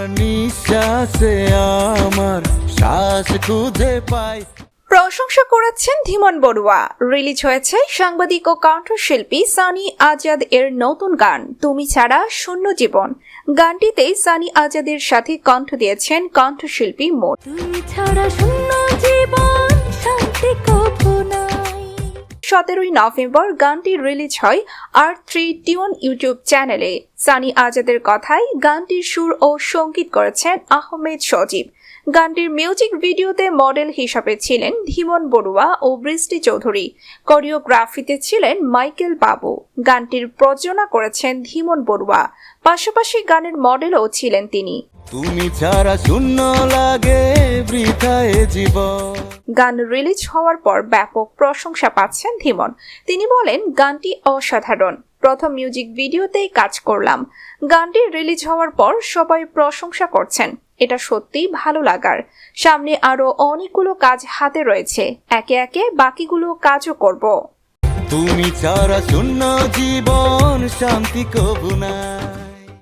তোমার নিঃশ্বাসে আমার শ্বাস খুঁজে পাই। প্রশংসা করেছেন ধীমন বড়ুয়া। রিলিজ হয়েছে সাংবাদিক ও কণ্ঠশিল্পী সানি আজাদ এর নতুন গান তুমি ছাড়া শূন্য জীবন। গানটিতে সানি আজাদের সাথে কণ্ঠ দিয়েছেন কণ্ঠশিল্পী মোট। তুমি ছাড়া শূন্য জীবন। সতেরোই নভেম্বর গানটি রিলিজ হয় আর থ্রি টিউন ইউটিউব চ্যানেলে সানি আজাদের কথায় গানটির সুর ও সংগীত করেছেন আহমেদ সজীব। গানটির মিউজিক ভিডিওতে মডেল হিসাবে ছিলেন ধীমন বড়ুয়া ও বৃষ্টি চৌধুরী। কোরিওগ্রাফিতে ছিলেন মাইকেল বাবু। গানটির প্রযোজনা করেছেন ধীমন বড়ুয়া। পাশাপাশি গানের মডেলও ছিলেন তিনি। তুমি ছাড়া শূন্য লাগে বৃথায় জীবন। গান রিলিজ হওয়ার পর ব্যাপক প্রশংসা পাচ্ছেন ধীমন। তিনি বলেন গানটি অসাধারণ। প্রথম মিউজিক ভিডিওতেই কাজ করলাম। গানটি রিলিজ হওয়ার পর সবাই প্রশংসা করছেন। এটা সত্যিই ভালো লাগার। সামনে আরও অনেকগুলো কাজ হাতে রয়েছে। একে একে বাকিগুলো কাজও করব। তুমি ছাড়া শূন্য জীবন শান্তি কবু না।